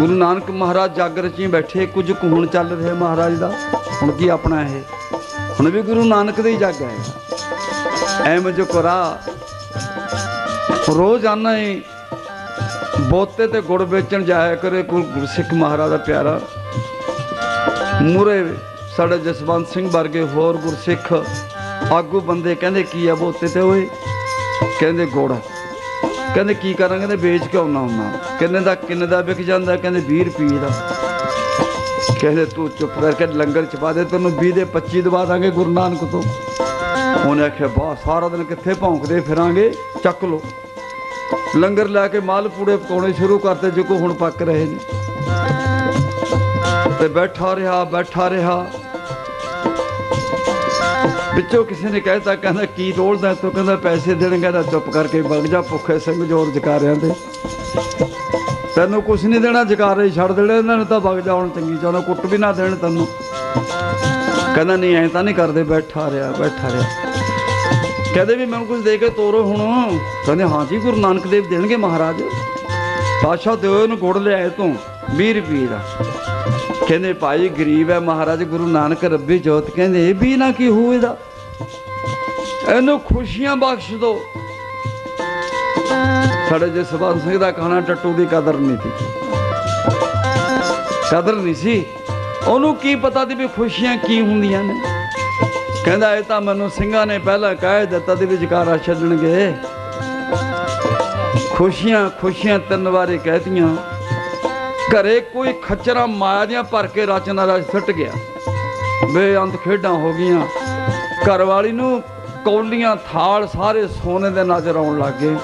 ਗੁਰੂ ਨਾਨਕ ਮਹਾਰਾਜ ਜਾਗ ਰਚੀ ਬੈਠੇ, ਕੁਝ ਕੁ ਹੁਣ ਚੱਲ ਰਿਹਾ ਮਹਾਰਾਜ ਦਾ। ਹੁਣ ਕੀ ਆਪਣਾ ਇਹ? ਹੁਣ ਵੀ ਗੁਰੂ ਨਾਨਕ ਦਾ ਹੀ ਜਾਗ ਹੈ ਐਵੇਂ ਜੋ ਕਰਾ। ਰੋਜ਼ਾਨਾ ਹੀ ਬੋਤੇ ਤੇ ਗੁੜ ਵੇਚਣ ਜਾਇਆ ਕਰੇ ਕੋਈ ਗੁਰਸਿੱਖ ਮਹਾਰਾਜ ਦਾ ਪਿਆਰਾ। ਮੂਰੇ ਸਾਡੇ ਜਸਵੰਤ ਸਿੰਘ ਵਰਗੇ ਹੋਰ ਗੁਰਸਿੱਖ ਆਗੂ ਬੰਦੇ ਕਹਿੰਦੇ, ਕੀ ਆ ਬੋਤੇ ਤੇ ਓਏ? ਕਹਿੰਦੇ, ਗੁੜ। ਕਹਿੰਦੇ ਕੀ ਕਰਾਂ? ਕਹਿੰਦੇ ਵੇਚ ਕੇ ਆਉਣਾ? ਹੁੰਦਾ ਕਿੰਨੇ ਦਾ ਕਿੰਨੇ ਦਾ ਵਿਕ ਜਾਂਦਾ? ਕਹਿੰਦੇ 20 ਰੁਪਏ ਦਾ। ਕਹਿੰਦੇ ਤੂੰ ਚੁੱਪ ਕਰਕੇ ਲੰਗਰ ਚ ਪਾ ਦੇ, ਤੈਨੂੰ 20 ਦੇ 25 ਦਵਾ ਦਾਂਗੇ ਗੁਰੂ ਨਾਨਕ ਤੋਂ। ਉਹਨੇ ਆਖਿਆ ਬਾ ਸਾਰਾ ਦਿਨ ਕਿੱਥੇ ਭੌਂਕਦੇ ਫਿਰਾਂਗੇ? ਚੱਕ ਲੋ ਲੰਗਰ ਲੈ ਕੇ ਮਾਲ ਪੂੜੇ ਪਕਾਉਣੇ ਸ਼ੁਰੂ ਕਰਤੇ, ਜੋ ਕੋ ਹੁਣ ਪੱਕ ਰਹੇ ਨੇ। ਤੇ ਬੈਠਾ ਰਿਹਾ ਬੈਠਾ ਰਿਹਾ। ਵਿੱਚੋਂ ਕਿਸੇ ਨੇ ਕਹਿਤਾ, ਕਹਿੰਦਾ, ਕੀ ਰੋਲਦਾ ਤੂੰ ਕਹਿੰਦਾ, ਪੈਸੇ ਦੇਣ ਕਹਿੰਦਾ ਚੁੱਪ ਕਰਕੇ ਵਗ ਜਾ, ਭੁੱਖੇ ਸਿੰਘ ਜੋਰ ਜਕਾਰਿਆਂ ਦੇ ਤੈਨੂੰ ਕੁਛ ਨਹੀਂ ਦੇਣਾ, ਜਕਾਰੇ ਛੱਡ ਦੇਣੇ ਇਹਨਾਂ ਨੇ ਤਾਂ ਵਗ ਜਾ ਹੁਣ ਚੰਗੀ ਚਾਹਣਾ ਕੁੱਟ ਵੀ ਨਾ ਦੇਣ ਤੈਨੂੰ। ਕਹਿੰਦਾ, ਨਹੀਂ, ਐਂ ਤਾਂ ਨਹੀਂ ਕਰਦੇ, ਬੈਠਾ ਰਿਹਾ ਬੈਠਾ ਰਿਹਾ। ਕਹਿੰਦੇ ਵੀ, ਮੈਨੂੰ ਕੁਝ ਦੇ ਕੇ ਤੋਰੋ ਹੁਣ। ਕਹਿੰਦੇ, ਹਾਂ ਜੀ, ਗੁਰੂ ਨਾਨਕ ਦੇਵ ਦੇਣਗੇ ਮਹਾਰਾਜ। ਪਾਸ਼ਾ ਦਿਓ ਇਹਨੂੰ ਗੁੜ ਲਿਆਏ ਤੂੰ 20 ਰੁਪਏ ਦਾ। ਕਹਿੰਦੇ ਭਾਈ ਗਰੀਬ ਹੈ ਮਹਾਰਾਜ, ਗੁਰੂ ਨਾਨਕ ਰੱਬੀ ਜੋਤ ਕਹਿੰਦੇ, ਇਹ ਵੀ ਨਾ ਕੀ ਹੋਊ ਇਹਦਾ? ਇਹਨੂੰ ਖੁਸ਼ੀਆਂ ਬਖਸ਼ ਦੋ। ਸਾਡੇ ਜਸਵੰਤ ਸਿੰਘ ਦਾ ਖਾਣਾ ਟੱਟੂ ਦੀ ਕਦਰ ਨਹੀਂ ਸੀ। ਕਦਰ ਨਹੀਂ ਸੀ। ਉਹਨੂੰ ਕੀ ਪਤਾ ਸੀ ਵੀ ਖੁਸ਼ੀਆਂ ਕੀ ਹੁੰਦੀਆਂ ਨੇ? ਕਹਿੰਦਾ, ਇਹ ਤਾਂ ਮੈਨੂੰ ਸਿੰਘਾਂ ਨੇ ਪਹਿਲਾਂ ਕਹਿ ਦਿੱਤਾ ਤੇ ਵਿਚਾਰਾ ਛੱਡਣਗੇ। ਖੁਸ਼ੀਆਂ ਖੁਸ਼ੀਆਂ ਤਿੰਨ ਵਾਰੀ ਕਹਿਤੀਆਂ। ਘਰੇ ਕੋਈ ਖੱਚਰਾ ਮਾਇਆ ਦੀਆਂ ਭਰ ਕੇ ਰਚਨਾ ਰਚ ਸੁੱਟ ਗਿਆ। ਬੇਅੰਤ ਖੇਡਾਂ ਹੋ ਗਈਆਂ। ਘਰ ਵਾਲੀ ਨੂੰ ਕੌਲੀਆਂ ਥਾਲ ਸਾਰੇ ਸੋਨੇ ਦੇ ਨਜ਼ਰ ਆਉਣ ਲੱਗ ਗਏ।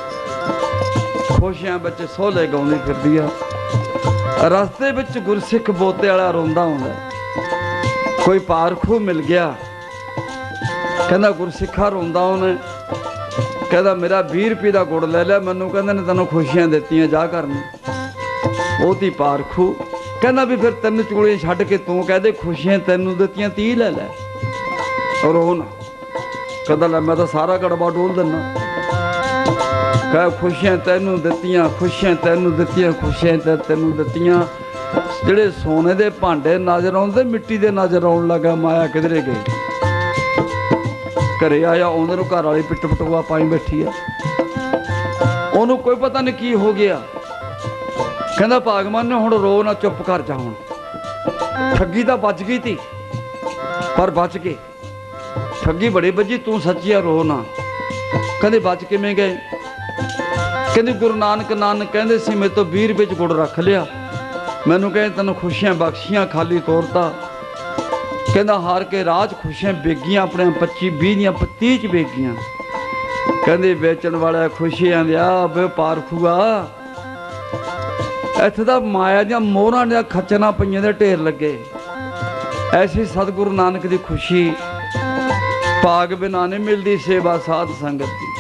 ਖੁਸ਼ੀਆਂ ਵਿੱਚ ਸੋਲੇ ਗਾਉਂਦੀ ਫਿਰਦੀ ਆ। ਰਸਤੇ ਵਿੱਚ ਗੁਰਸਿੱਖ ਬੋਤੇ ਵਾਲਾ ਰੋਂਦਾ ਹੁੰਦਾ। ਕੋਈ ਪਾਰਖੂ ਮਿਲ ਗਿਆ। ਕਹਿੰਦਾ, ਗੁਰਸਿੱਖਾ ਰੋਂਦਾ ਉਹਨੇ। ਕਹਿੰਦਾ, ਮੇਰਾ 20 ਰੁਪਏ ਦਾ ਗੁੜ ਲੈ ਲਿਆ ਮੈਨੂੰ ਕਹਿੰਦੇ ਨੇ ਤੈਨੂੰ ਖੁਸ਼ੀਆਂ ਦਿੱਤੀਆਂ, ਜਾ ਕਰਨ ਉਹਦੀ ਪਾਰਖੂ। ਕਹਿੰਦਾ ਵੀ ਫਿਰ ਤਿੰਨ ਚੂੜੀਆਂ ਛੱਡ ਕੇ ਤੂੰ ਕਹਦੇ ਖੁਸ਼ੀਆਂ ਤੈਨੂੰ ਦਿੱਤੀਆਂ 30 ਲੈ ਲੈ। ਰੋ ਨਾ ਲੈ ਮੈਂ ਤਾਂ ਸਾਰਾ ਗੜਬਾ ਡੋਲ ਦਿੰਨਾ ਕਹ ਖੁਸ਼ੀਆਂ ਤੈਨੂੰ ਦਿੱਤੀਆਂ, ਖੁਸ਼ੀਆਂ ਤੈਨੂੰ ਦਿੱਤੀਆਂ, ਖੁਸ਼ੀਆਂ ਤੇ ਤੈਨੂੰ ਦਿੱਤੀਆਂ। ਜਿਹੜੇ ਸੋਨੇ ਦੇ ਭਾਂਡੇ ਨਜ਼ਰ ਆਉਂਦੇ ਮਿੱਟੀ ਦੇ ਨਜ਼ਰ ਆਉਣ ਲੱਗਾ, ਮਾਇਆ ਕਿਧਰੇ ਗਈ? ਘਰੇ ਆਇਆ, ਉਹਨਾਂ ਨੂੰ ਘਰ ਵਾਲੀ ਪਿੱਟ ਪਟੂਆ ਪਾਈ ਬੈਠੀ ਆ। ਉਹਨੂੰ ਕੋਈ ਪਤਾ ਨਹੀਂ ਕੀ ਹੋ ਗਿਆ। ਕਹਿੰਦਾ, ਭਾਗਵਾਨ ਨੇ ਹੁਣ ਰੋ ਨਾ, ਚੁੱਪ ਕਰ ਜਾ ਹੁਣ। ਠੱਗੀ ਤਾਂ ਬਚ ਗਈ ਤੀ, ਪਰ ਬਚ ਗਏ ਠੱਗੀ ਬੜੀ ਵੱਜੀ, ਤੂੰ ਸੱਚੀਆ ਰੋ ਨਾ। ਕਹਿੰਦੇ, ਬਚ ਕਿਵੇਂ ਗਏ? ਕਹਿੰਦੇ, ਗੁਰੂ ਨਾਨਕ ਨਾਨਕ ਕਹਿੰਦੇ ਸੀ, ਮੇਰੇ ਤੋਂ 20 ਰੁਪਏ ਚ ਗੁੜ ਰੱਖ ਲਿਆ। ਮੈਨੂੰ ਕਹਿੰਦੇ, ਤੈਨੂੰ ਖੁਸ਼ੀਆਂ ਬਖਸ਼ੀਆਂ, ਖਾਲੀ ਤੋਰਤਾ ਕਹਿੰਦਾ, ਹਾਰ ਕੇ ਰਾਜ ਖੁਸ਼ੀਆਂ ਵੇਗੀਆਂ, ਆਪਣੇ 25 20 ਦੀਆਂ 30 ਚ ਵੇਗੀਆਂ। ਕਹਿੰਦੇ, ਵੇਚਣ ਵਾਲਾ ਖੁਸ਼ੀਆਂ ਦਿਆ ਬੇ ਪਾਰਖੂਆ ਇੱਥੇ ਤਾਂ ਮਾਇਆ ਦੀਆਂ ਮੋਹਰਾਂ ਦੀਆਂ ਖੱਚਣਾ ਪਈਆਂ ਦੇ ਢੇਰ ਲੱਗੇ। ਐਸੀ ਸਤਿਗੁਰੂ ਨਾਨਕ ਦੀ ਖੁਸ਼ੀ, ਪਾਗ ਬਿਨਾ ਨਹੀਂ ਮਿਲਦੀ ਸੇਵਾ ਸਾਧ ਸੰਗਤ ਦੀ।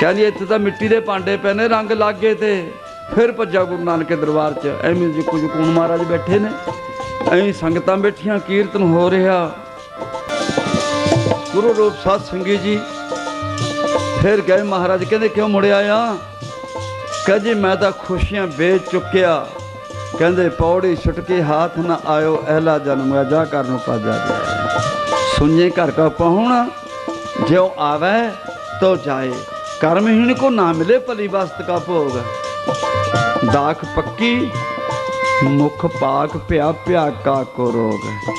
ਕਹਿੰਦੀ, ਇੱਥੇ ਤਾਂ ਮਿੱਟੀ ਦੇ ਭਾਂਡੇ ਪਏ ਰੰਗ ਲਾਗੇ ਤੇ ਫਿਰ ਭੱਜਾ ਗੁਰੂ ਨਾਨਕ ਦੇ ਦਰਬਾਰ 'ਚ। ਐਵੇਂ ਜੀ ਕੁਝ ਕੂਣ ਮਹਾਰਾਜ ਬੈਠੇ ਨੇ। ਐਂ ਸੰਗਤਾਂ ਬੈਠੀਆਂ, ਕੀਰਤਨ ਹੋ ਰਿਹਾ। ਗੁਰੂ ਰੂਪ ਸਾਧ ਸੰਗੀ ਜੀ, ਫਿਰ ਗਏ ਮਹਾਰਾਜ, ਕਹਿੰਦੇ, ਕਿਉਂ ਮੁੜਿਆ ਆ ਕਹਿੰਦੇ ਮੈਂ ਤਾਂ ਖੁਸ਼ੀਆਂ ਵੇਚ ਚੁੱਕਿਆ। ਕਹਿੰਦੇ, ਪੌੜੀ ਛੁੱਟ ਹਾਥ ਨਾ ਆਇਓ, ਅਹਲਾ ਜਨਮ ਹੈ ਜਾ ਕਰ ਨੂੰ ਪਾਜਾ ਜਾਏ ਸੁਣੇ ਘਰ ਕਾ ਪਹੁਣਾ ਜਿਉ ਆਵੇ ਤੋ ਜਾਏ। ਕਰਮਹੀਣ ਕੋ ਨਾ ਮਿਲੇ ਭਲੀ ਵਸਤ ਕਾ ਭੋਗ। ਦਾਖ ਪੱਕੀ, ਮੁਖ ਪਾਕ ਪਿਆ ਭਿਆ ਕਾ ਕੋ ਰੋਗ।